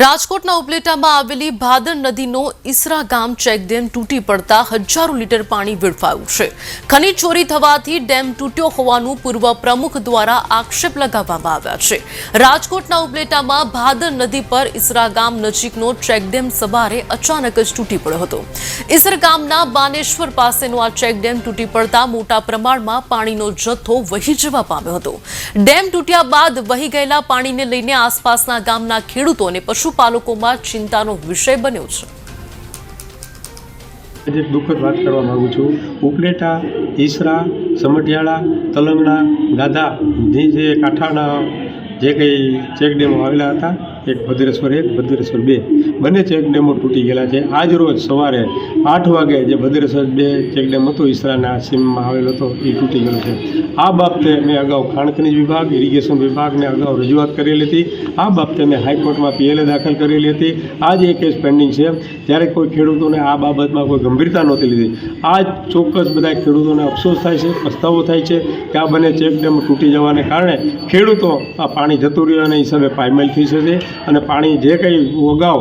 રાજકોટના ઉપલેટામાં આવેલી ભાદર નદીનો ઈસરા ગામ ચેકડેમ તૂટી પડતા હજારો લીટર પાણી વેડફાયું છે. ખનીજ ચોરી થવાથી ડેમ તૂટ્યો હોવાનું પૂર્વ પ્રમુખ દ્વારા આક્ષેપ લગાવવામાં આવ્યા છે. રાજકોટના ઉપલેટામાં ભાદર નદી પર ઈસરા ગામ નજીકનો ચેકડેમ સવારે અચાનક જ તૂટી પડ્યો હતો. ઈસર ગામના બાનેશ્વર પાસેનો આ ચેકડેમ તૂટી પડતા મોટા પ્રમાણમાં પાણીનો જથ્થો વહી જવા પામ્યો હતો. ડેમ તૂટ્યા બાદ વહી ગયેલા પાણીને લઈને આસપાસના ગામના ખેડૂતો અને પશુપાલકોમાં ચિંતાનો વિષય બન્યો છે. આજે એક દુઃખદ વાત કરવા માગું છું. ઉપલેટા, ઈસરા, સમઢિયાળા, તલંગણા, ગાધા જે કાંઠાના જે કંઈ ચેકડેમો આવેલા હતા એક ભદ્રેશ્વર એક, ભદ્રેશ્વર બે. બંને ચેકડેમો તૂટી ગયેલા છે. આજ રોજ સવારે આઠ વાગે જે ભદ્રેશ્વર બે ચેકડેમ હતો, ઈસરાના સીમમાં આવેલો હતો, એ તૂટી ગયેલો છે. આ બાબતે મેં અગાઉ ખાણ ખનિજ વિભાગ, ઇરિગેશન વિભાગને અગાઉ રજૂઆત કરેલી હતી. આ બાબતે મેં હાઈકોર્ટમાં પીએલએ દાખલ કરેલી હતી. આજ એ કેસ પેન્ડિંગ છે. ત્યારે કોઈ ખેડૂતોને આ બાબતમાં કોઈ ગંભીરતા નહોતી લીધી. આ ચોક્કસ બધા ખેડૂતોને અફસોસ થાય છે, પસ્તાવો થાય છે કે આ બંને ચેકડેમ તૂટી જવાને કારણે ખેડૂતો આ પાણી જતું રહ્યું અને હિસાબે પાયમેલ થઈ શકે. અને પાણી જે કંઈ અગાઉ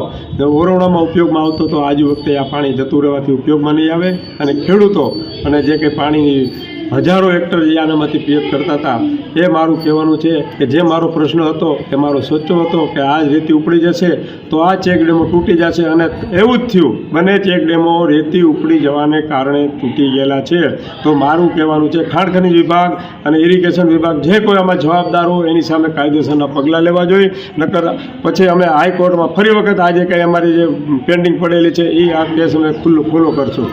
ઓરવણામાં ઉપયોગમાં આવતો તો આજ વખતે આ પાણી જતું રહેવાથી ઉપયોગમાં નહીં આવે. અને ખેડૂતો અને જે કંઈ પાણી હજારો હેક્ટર જે આનામાંથી પિયત કરતા હતા. એ મારું કહેવાનું છે કે જે મારો પ્રશ્ન હતો, એ મારો સચ્ચો હતો કે આ રેતી ઉપડી જશે, તો આ ચેકડેમો તૂટી જશે અને એવું જ થયું. બંને ચેકડેમો રેતી ઉપડી જવાને કારણે તૂટી ગયેલા છે. તો મારું કહેવાનું છે, ખાણ ખનિજ વિભાગ અને ઇરિગેશન વિભાગ જે કોઈ આમાં જવાબદાર હોય, એની સામે કાયદેસરના પગલાં લેવા જોઈએ. નકર પછી અમે હાઈકોર્ટમાં ફરી વખત આજે કંઈ અમારી જે પેન્ડિંગ પડેલી છે એ આ કેસ અમે ખુલ્લો ખુલ્લો કરશું.